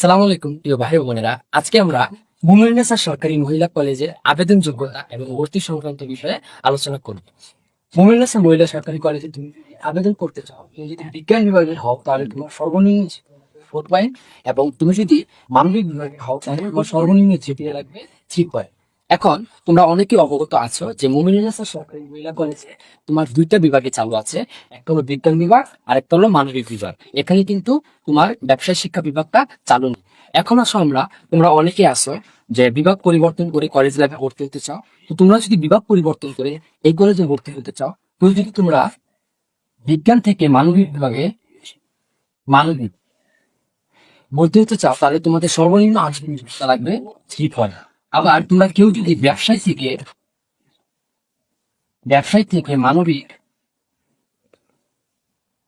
সালাম আলাইকুম, প্রিয় ভাই বোনেরা। আজকে আমরা বুমেনেসা সরকারি মহিলা কলেজে আবেদন যোগ্যতা এবং ভর্তি সংক্রান্ত বিষয়ে আলোচনা করব। বুমেনেসা মহিলা সরকারি কলেজে তুমি আবেদন করতে চাও, তুমি যদি বিজ্ঞান বিভাগে হও, তাহলে তোমার সর্বনিম্ন ফোর পয়েন্ট এবং তুমি যদি মানবিক বিভাগে হও, তাহলে তোমার সর্বনিম্ন জিপিএ লাগবে থ্রি পয়েন্ট এখন তোমরা অনেকেই অবগত আছো যে মুমিনেসা সরকারি মহিলা কলেজে তোমার দুইটা বিভাগে চালু আছে। একটা হলো বিজ্ঞান বিভাগ আর একটা হলো মানবিক বিভাগ। এখানে কিন্তু তোমার ব্যবসায় শিক্ষা বিভাগটা চালু নেই। এখন আসো আমরা, তোমরা অনেকে আসো যে বিভাগ পরিবর্তন করে কলেজ লাইফে ভর্তি হতে চাও। তো তোমরা যদি বিভাগ পরিবর্তন করে এই কলেজে ভর্তি হতে চাও, তো যদি তোমরা বিজ্ঞান থেকে মানবিক বিভাগে মানবিক ভর্তি হতে চাও, তাহলে তোমাদের সর্বনিম্ন যোগ্যতা লাগবে থ্রি পয়েন্ট আবার তোমরা কেউ যদি ব্যবসায় থেকে ব্যবসায় থেকে মানবিক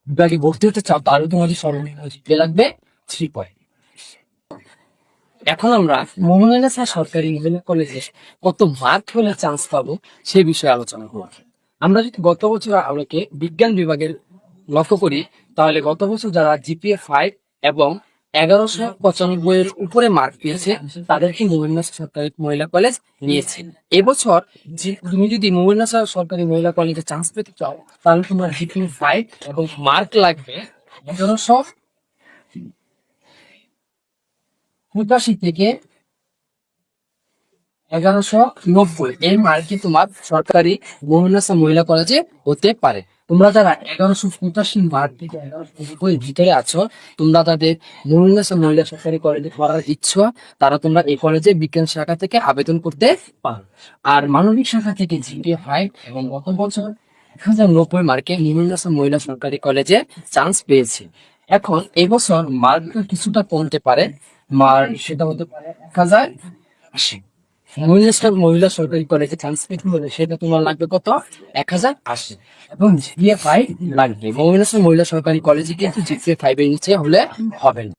বিভাগে ভর্তি হতে চাও, তাহলে তোমাদের সর্বনিম্ন জিপিএ লাগবে থ্রি পয়েন্ট এখন আমরা মোহামেডাসা সরকারি মহিলা কলেজে কত মার্ক হলে চান্স পাবো, সে বিষয়ে আলোচনা করব। আমরা যদি গত বছর আমাকে বিজ্ঞান বিভাগের লক্ষ্য করি, তাহলে গত বছর যারা জিপিএ ফাইভ এবং এগারোশো পঁচানব্বই এর উপরে মার্ক পেয়েছে তাদেরকে মোহামেডাসা সরকারি মহিলা কলেজ নিয়েছে। এবছর যে- তুমি যদি মোহামেডাসা সরকারি মহিলা কলেজে চান্স পেতে চাও, তাহলে তোমার জিপিএ ফাইভ এবং মার্ক লাগবে এগারোশো পঁচাশি থেকে এগারোশো নব্বই। এই মার্কে তোমার সরকারি মহিলাসা মহিলা কলেজে হতে পারে। তোমরা যারা এগারোশো পঁচাশি মার্ক থেকে এগারোশো ভিতরে আছো, তোমরা তাদের মহিলাসা মহিলা সরকারি কলেজে পড়ার ইচ্ছা, তারা তোমরা এই কলেজে বিজ্ঞান শাখা থেকে আবেদন করতে পারো। আর মানবিক শাখা থেকে জিপিএ ফাইভ এবং গত বছর এক হাজার নব্বই মার্কে মহিলাসা মহিলা সরকারি কলেজে চান্স পেয়েছে। এখন এবছর মার্ক কিছুটা কমতে পারে মার সেটা হতে পারে এক হাজার আশি। মহিলা মহিলা সরকারি কলেজে ট্রান্সমিট হলে সেটা তোমার লাগবে কত? এক হাজার আশি। এবং জিপিএ ফাইভ লাগবে। মহিলা মহিলা সরকারি কলেজে কিন্তু জিপিএ ফাইভ এর নিচে হলে হবে না।